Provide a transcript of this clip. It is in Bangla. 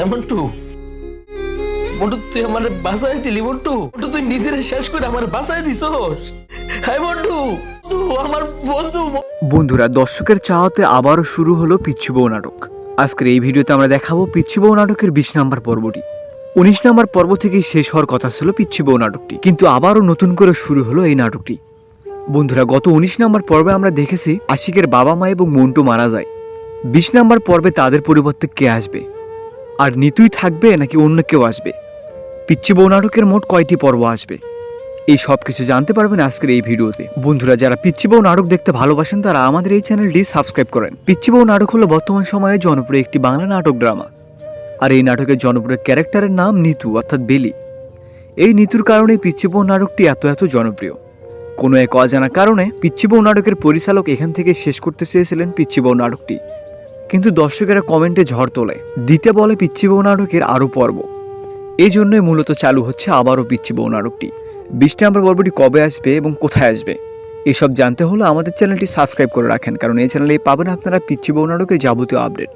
হ্যাঁ মন্টু। মন্টু, তুই আমার বাসায় দিলি, মন্টু। মন্টু, তুই নিজের শেষ করে আমার বাসায় দিছস। হ্যাঁ মন্টু। আমার বন্ধু বন্ধুরা, দর্শকের চাওয়াতে আবারও শুরু হলো পিচ্ছি বউ নাটক। আজকের এই ভিডিওতে আমরা দেখাবো পিচ্ছি বউ নাটকের বিশ নাম্বার পর্বটি। উনিশ নাম্বার পর্ব থেকেই শেষ হওয়ার কথা ছিল পিচ্ছি বউ নাটকটি, কিন্তু আবারও নতুন করে শুরু হলো এই নাটকটি। বন্ধুরা, গত উনিশ নাম্বার পর্বে আমরা দেখেছি আশিকের বাবা মা এবং মন্টু মারা যায়। বিশ নাম্বার পর্বে তাদের পরিবর্তে কে আসবে? আর নিতুই থাকবে নাকি অন্য কেউ আসবে? পিচ্ছি বউ নাটকের মোট কয়টি পর্ব আসবে? এই সব কিছু জানতে পারবেন আজকের এই ভিডিওতে। বন্ধুরা, যারা পিচ্ছি বউ নাটক দেখতে ভালোবাসেন, তারা আমাদের এই চ্যানেলটি সাবস্ক্রাইব করেন। পিচ্ছি বউ নাটক হলো বর্তমান সময়ে জনপ্রিয় একটি বাংলা নাটক ড্রামা। আর এই নাটকের জনপ্রিয় ক্যারেক্টারের নাম নিতু, অর্থাৎ বেলি। এই নিতুর কারণে পিচ্ছি বউ নাটকটি এত এত জনপ্রিয়। কোনো এক অজানা কারণে পিচ্ছি বউ নাটকের পরিচালক এখান থেকে শেষ করতে চেয়েছিলেন পিচ্ছি বউ নাটকটি। কিন্তু দর্শকেরা কমেন্টে ঝড় তোলে। দিতে বলে পিচ্ছি বউ নাটকের আরও পর্ব। এই জন্যই মূলত চালু হচ্ছে আবারও পিচ্ছি বউ নাটকটি। বিশ নম্বর পর্বটি কবে আসবে এবং কোথায় আসবে? এসব জানতে হলে আমাদের চ্যানেলটি সাবস্ক্রাইব করে রাখেন, কারণ এই চ্যানেলে পাবেন আপনারা পিচ্ছি বউ নাটকের যাবতীয় আপডেট।